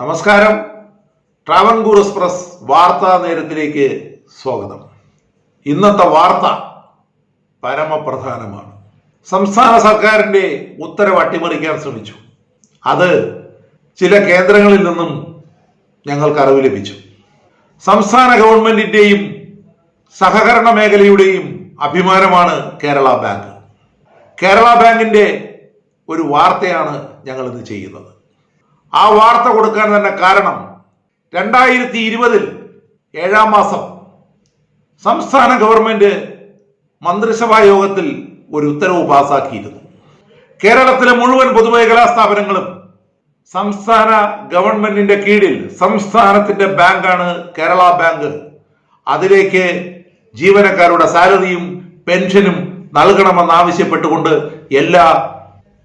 നമസ്കാരം. ട്രാവൻകൂർ എക്സ്പ്രസ് വാർത്താ നേരത്തിലേക്ക് സ്വാഗതം. ഇന്നത്തെ വാർത്ത പരമപ്രധാനമാണ്. സംസ്ഥാന സർക്കാരിന്റെ ഉത്തരവ് അട്ടിമറിക്കാൻ ശ്രമിച്ചു. അത് ചില കേന്ദ്രങ്ങളിൽ നിന്നും ഞങ്ങൾക്ക് അറിവ് ലഭിച്ചു. സംസ്ഥാന ഗവൺമെന്റിന്റെയും സഹകരണ മേഖലയുടെയും അഭിമാനമാണ് കേരള ബാങ്ക്. കേരള ബാങ്കിന്റെ ഒരു വാർത്തയാണ് ഞങ്ങൾ ഇന്ന് ചെയ്യുന്നത്. ആ വാർത്ത കൊടുക്കാൻ തന്നെ കാരണം രണ്ടായിരത്തി ഇരുപതിൽ ഏഴാം മാസം സംസ്ഥാന ഗവൺമെന്റ് മന്ത്രിസഭാ യോഗത്തിൽ ഒരു ഉത്തരവ് പാസാക്കിയിരുന്നു. കേരളത്തിലെ മുഴുവൻ പൊതുമേഖലാ സ്ഥാപനങ്ങളും സംസ്ഥാന ഗവൺമെന്റിന്റെ കീഴിൽ സംസ്ഥാനത്തിന്റെ ബാങ്കാണ് കേരള ബാങ്ക്. അതിലേക്ക് ജീവനക്കാരുടെ സാലറിയും പെൻഷനും നൽകണമെന്നാവശ്യപ്പെട്ടുകൊണ്ട് എല്ലാ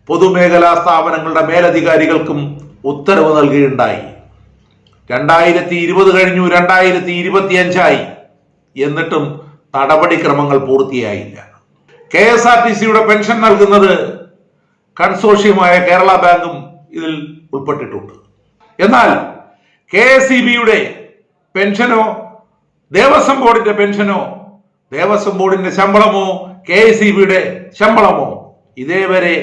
പൊതുമേഖലാ സ്ഥാപനങ്ങളുടെ മേലധികാരികൾക്കും ഉത്തരവ് നൽകുകയുണ്ടായി രണ്ടായിരത്തി ഇരുപത് കഴിഞ്ഞു രണ്ടായിരത്തി ഇരുപത്തിയഞ്ചായി എന്നിട്ടും നടപടിക്രമങ്ങൾ പൂർത്തിയായില്ല. കെ എസ് ആർ ടി സിയുടെ പെൻഷൻ നൽകുന്നത് കൺസോഷ്യമായ കേരള ബാങ്കും ഇതിൽ ഉൾപ്പെട്ടിട്ടുണ്ട്. എന്നാൽ കെ എസ് ഇ ബിയുടെ പെൻഷനോ ദേവസ്വം ബോർഡിന്റെ പെൻഷനോ ദേവസ്വം ബോർഡിന്റെ ശമ്പളമോ കെ എസ് ഇ ബിയുടെ ശമ്പളമോ ഇതേവരെ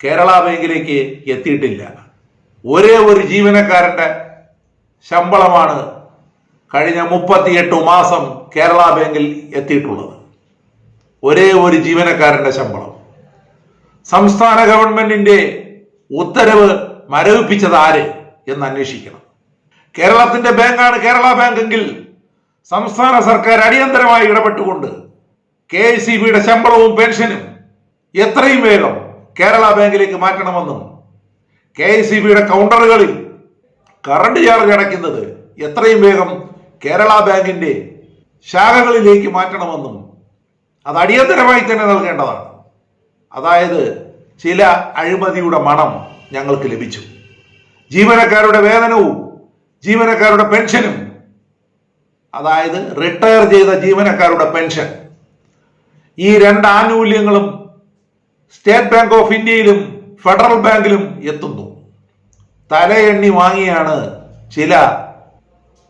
കേരള ബാങ്കിലേക്ക് എത്തിയിട്ടില്ല. ഒരേ ഒരു ജീവനക്കാരന്റെ ശമ്പളമാണ് കഴിഞ്ഞ മുപ്പത്തിയെട്ട് മാസം കേരള ബാങ്കിൽ എത്തിയിട്ടുള്ളത്. ഒരേ ഒരു ജീവനക്കാരന്റെ ശമ്പളം. സംസ്ഥാന ഗവൺമെന്റിന്റെ ഉത്തരവ് മരവിപ്പിച്ചത് ആര് എന്ന് അന്വേഷിക്കണം. കേരളത്തിന്റെ ബാങ്കാണ് കേരള ബാങ്ക് എങ്കിൽ സംസ്ഥാന സർക്കാർ അടിയന്തരമായി ഇടപെട്ടുകൊണ്ട് കെ സി ബിയുടെ ശമ്പളവും പെൻഷനും എത്രയും വേഗം കേരള ബാങ്കിലേക്ക് മാറ്റണമെന്നും കെ എസ് സി ബിയുടെ കൗണ്ടറുകളിൽ കറണ്ട് ചാർജ് അടയ്ക്കുന്നത് എത്രയും വേഗം കേരള ബാങ്കിന്റെ ശാഖകളിലേക്ക് മാറ്റണമെന്നും അത് അടിയന്തരമായി തന്നെ നൽകേണ്ടതാണ്. അതായത് ചില അഴിമതിയുടെ മണം ഞങ്ങൾക്ക് ലഭിച്ചു. ജീവനക്കാരുടെ വേതനവും ജീവനക്കാരുടെ പെൻഷനും അതായത് റിട്ടയർ ചെയ്ത ജീവനക്കാരുടെ പെൻഷൻ ഈ രണ്ട് ആനുകൂല്യങ്ങളും സ്റ്റേറ്റ് ബാങ്ക് ഓഫ് ഇന്ത്യയിലും ഫെഡറൽ ബാങ്കിലും എത്തുന്നു. തലയെണ്ണി വാങ്ങിയാണ് ചില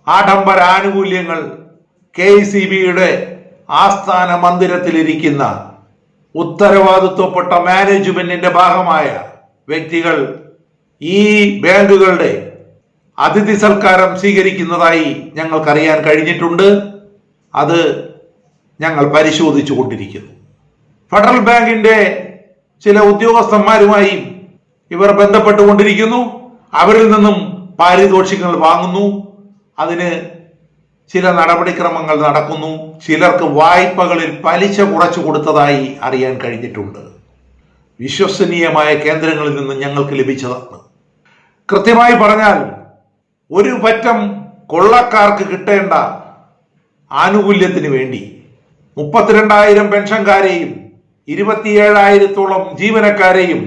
ആഡംബര ആനുകൂല്യങ്ങൾ കെ സി ബിയുടെ ആസ്ഥാന മന്ദിരത്തിലിരിക്കുന്ന ഉത്തരവാദിത്വപ്പെട്ട മാനേജ്മെന്റിന്റെ ഭാഗമായ വ്യക്തികൾ ഈ ബാങ്കുകളുടെ അതിഥി സൽക്കാരം സ്വീകരിക്കുന്നതായി ഞങ്ങൾക്കറിയാൻ കഴിഞ്ഞിട്ടുണ്ട്. അത് ഞങ്ങൾ പരിശോധിച്ചു കൊണ്ടിരിക്കുന്നു ഫെഡറൽ ബാങ്കിന്റെ ചില ഉദ്യോഗസ്ഥന്മാരുമായി ഇവർ ബന്ധപ്പെട്ടുകൊണ്ടിരിക്കുന്നു. അവരിൽ നിന്നും പാരിതോഷികങ്ങൾ വാങ്ങുന്നു. അതിന് ചില നടപടിക്രമങ്ങൾ നടക്കുന്നു. ചിലർക്ക് വായ്പകളിൽ പലിശ കുറച്ചു കൊടുത്തതായി അറിയാൻ കഴിഞ്ഞിട്ടുണ്ട്. വിശ്വസനീയമായ കേന്ദ്രങ്ങളിൽ നിന്ന് ഞങ്ങൾക്ക് ലഭിച്ചതാണ്. കൃത്യമായി പറഞ്ഞാൽ ഒരു പറ്റം കൊള്ളക്കാർക്ക് കിട്ടേണ്ട ആനുകൂല്യത്തിന് വേണ്ടി മുപ്പത്തിരണ്ടായിരം പെൻഷൻകാരെയും ഇരുപത്തിയേഴായിരത്തോളം ജീവനക്കാരെയും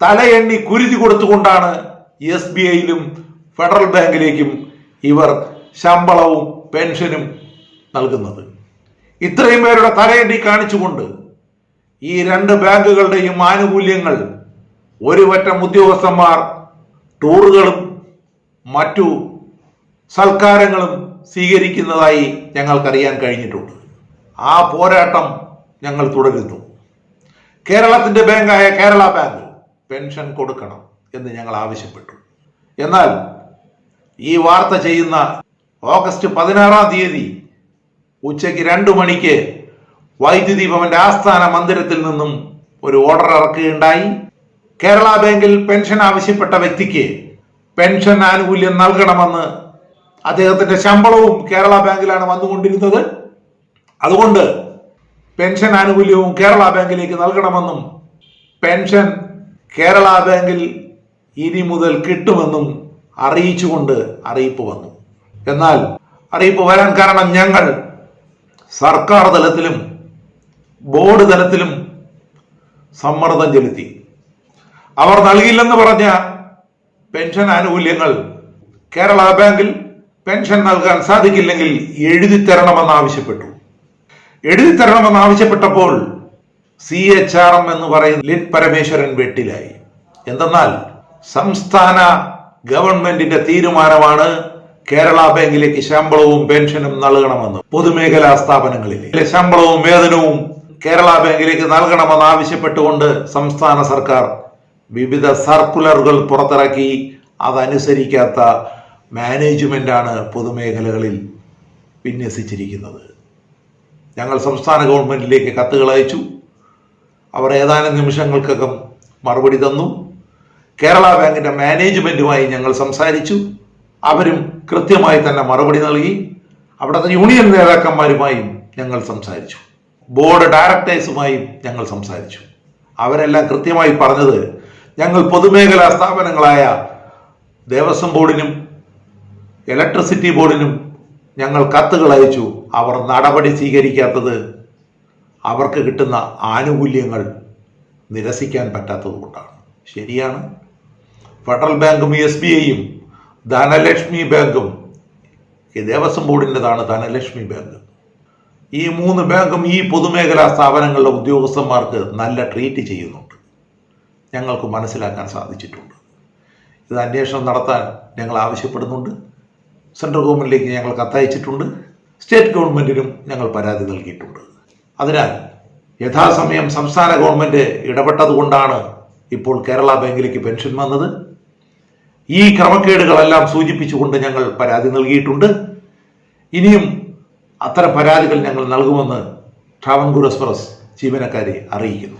തലയെണ്ണി കുരുതി കൊടുത്തുകൊണ്ടാണ് എസ് ബി ഐയിലും ഫെഡറൽ ബാങ്കിലേക്കും ഇവർ ശമ്പളവും പെൻഷനും നൽകുന്നത്. ഇത്രയും പേരുടെ തലയെണ്ണി കാണിച്ചുകൊണ്ട് ഈ രണ്ട് ബാങ്കുകളുടെയും ആനുകൂല്യങ്ങൾ ഒരു പറ്റം ഉദ്യോഗസ്ഥന്മാർ ടൂറുകളും മറ്റു സൽക്കാരങ്ങളും സ്വീകരിക്കുന്നതായി ഞങ്ങൾക്കറിയാൻ കഴിഞ്ഞിട്ടുണ്ട്. ആ പോരാട്ടം ഞങ്ങൾ തുടരുന്നു. കേരളത്തിന്റെ ബാങ്കായ കേരള ബാങ്ക് പെൻഷൻ കൊടുക്കണം എന്ന് ഞങ്ങൾ ആവശ്യപ്പെട്ടു. എന്നാൽ ഈ വാർത്ത ചെയ്യുന്ന ഓഗസ്റ്റ് പതിനാറാം തീയതി ഉച്ചയ്ക്ക് രണ്ടു മണിക്ക് വൈദ്യുതി ഭവന്റെ ആസ്ഥാന മന്ദിരത്തിൽ നിന്നും ഒരു ഓർഡർ ഇറക്കുകയുണ്ടായി. കേരള ബാങ്കിൽ പെൻഷൻ ആവശ്യപ്പെട്ട വ്യക്തിക്ക് പെൻഷൻ ആനുകൂല്യം നൽകണമെന്ന് അദ്ദേഹത്തിന്റെ ശമ്പളവും കേരള ബാങ്കിലാണ് വന്നുകൊണ്ടിരുന്നത്. അതുകൊണ്ട് പെൻഷൻ ആനുകൂല്യവും കേരള ബാങ്കിലേക്ക് നൽകണമെന്നും പെൻഷൻ കേരള ബാങ്കിൽ ഇനി മുതൽ കിട്ടുമെന്നും അറിയിച്ചുകൊണ്ട് അറിയിപ്പ് വന്നു. എന്നാൽ അറിയിപ്പ് വരാൻ കാരണം ഞങ്ങൾ സർക്കാർ തലത്തിലും ബോർഡ് തലത്തിലും സമ്മർദ്ദം ചെലുത്തി. അവർ നൽകില്ലെന്ന് പറഞ്ഞ പെൻഷൻ ആനുകൂല്യങ്ങൾ കേരള ബാങ്കിൽ പെൻഷൻ നൽകാൻ സാധിക്കില്ലെങ്കിൽ എഴുതി തരണമെന്ന് ആവശ്യപ്പെട്ടു. എഴുതി തരണമെന്ന് ആവശ്യപ്പെട്ടപ്പോൾ സി എച്ച് ആർ എം എന്ന് പറയുന്ന ലിൻ പരമേശ്വരൻ വെട്ടിലായി. എന്തെന്നാൽ സംസ്ഥാന ഗവൺമെന്റിന്റെ തീരുമാനമാണ് കേരള ബാങ്കിലേക്ക് ശമ്പളവും പെൻഷനും നൽകണമെന്ന് പൊതുമേഖലാ സ്ഥാപനങ്ങളിലെ. ശമ്പളവും വേതനവും കേരള ബാങ്കിലേക്ക് നൽകണമെന്ന് ആവശ്യപ്പെട്ടുകൊണ്ട് സംസ്ഥാന സർക്കാർ വിവിധ സർക്കുലറുകൾ പുറത്തിറക്കി അതനുസരിക്കാത്ത മാനേജ്മെന്റാണ് പൊതുമേഖലകളിൽ വിന്യസിച്ചിരിക്കുന്നത്. ഞങ്ങൾ സംസ്ഥാന ഗവൺമെന്റിലേക്ക് കത്തുകൾ അയച്ചു. അവർ ഏതാനും നിമിഷങ്ങൾക്കകം മറുപടി തന്നു. കേരള ബാങ്കിന്റെ മാനേജ്മെന്റുമായി ഞങ്ങൾ സംസാരിച്ചു. അവരും കൃത്യമായി തന്നെ മറുപടി നൽകി. അവിടുത്തെ യൂണിയൻ നേതാക്കന്മാരുമായും ഞങ്ങൾ സംസാരിച്ചു. ബോർഡ് ഡയറക്ടേഴ്സുമായും ഞങ്ങൾ സംസാരിച്ചു. അവരെല്ലാം കൃത്യമായി പറഞ്ഞത് ഞങ്ങൾ പൊതുമേഖലാ സ്ഥാപനങ്ങളായ ദേവസ്വം ബോർഡിനും ഇലക്ട്രിസിറ്റി ബോർഡിനും ഞങ്ങൾ കത്തുകൾ അയച്ചു. അവർ നടപടി സ്വീകരിക്കാത്തത് അവർക്ക് കിട്ടുന്ന ആനുകൂല്യങ്ങൾ നിരസിക്കാൻ പറ്റാത്തത് കൊണ്ടാണ്. ശരിയാണ്. ഫെഡറൽ ബാങ്കും എസ് ബി ഐയും ധനലക്ഷ്മി ബാങ്കും ദേവസ്വം ബോർഡിന്റെതാണ് ധനലക്ഷ്മി ബാങ്ക്. ഈ മൂന്ന് ബാങ്കും ഈ പൊതുമേഖലാ സ്ഥാപനങ്ങളിലെ ഉദ്യോഗസ്ഥന്മാർക്ക് നല്ല ട്രീറ്റ് ചെയ്യുന്നുണ്ട്. ഞങ്ങൾക്ക് മനസ്സിലാക്കാൻ സാധിച്ചിട്ടുണ്ട്. ഇത് അന്വേഷണം നടത്താൻ ഞങ്ങൾ ആവശ്യപ്പെടുന്നുണ്ട്. സെൻട്രൽ ഗവൺമെന്റിലേക്ക് ഞങ്ങൾ കത്തയച്ചിട്ടുണ്ട്. സ്റ്റേറ്റ് ഗവൺമെന്റിനും ഞങ്ങൾ പരാതി നൽകിയിട്ടുണ്ട്. അതിനാൽ യഥാസമയം സംസ്ഥാന ഗവൺമെന്റ് ഇടപെട്ടതുകൊണ്ടാണ് ഇപ്പോൾ കേരള ബാങ്കിലേക്ക് പെൻഷൻ വന്നത്. ഈ ക്രമക്കേടുകളെല്ലാം സൂചിപ്പിച്ചുകൊണ്ട് ഞങ്ങൾ പരാതി നൽകിയിട്ടുണ്ട്. ഇനിയും അത്തരം പരാതികൾ ഞങ്ങൾ നൽകുമെന്ന് ട്രാവൻകൂർ എക്സ്പ്രസ് ജീവനക്കാരെ അറിയിക്കുന്നു.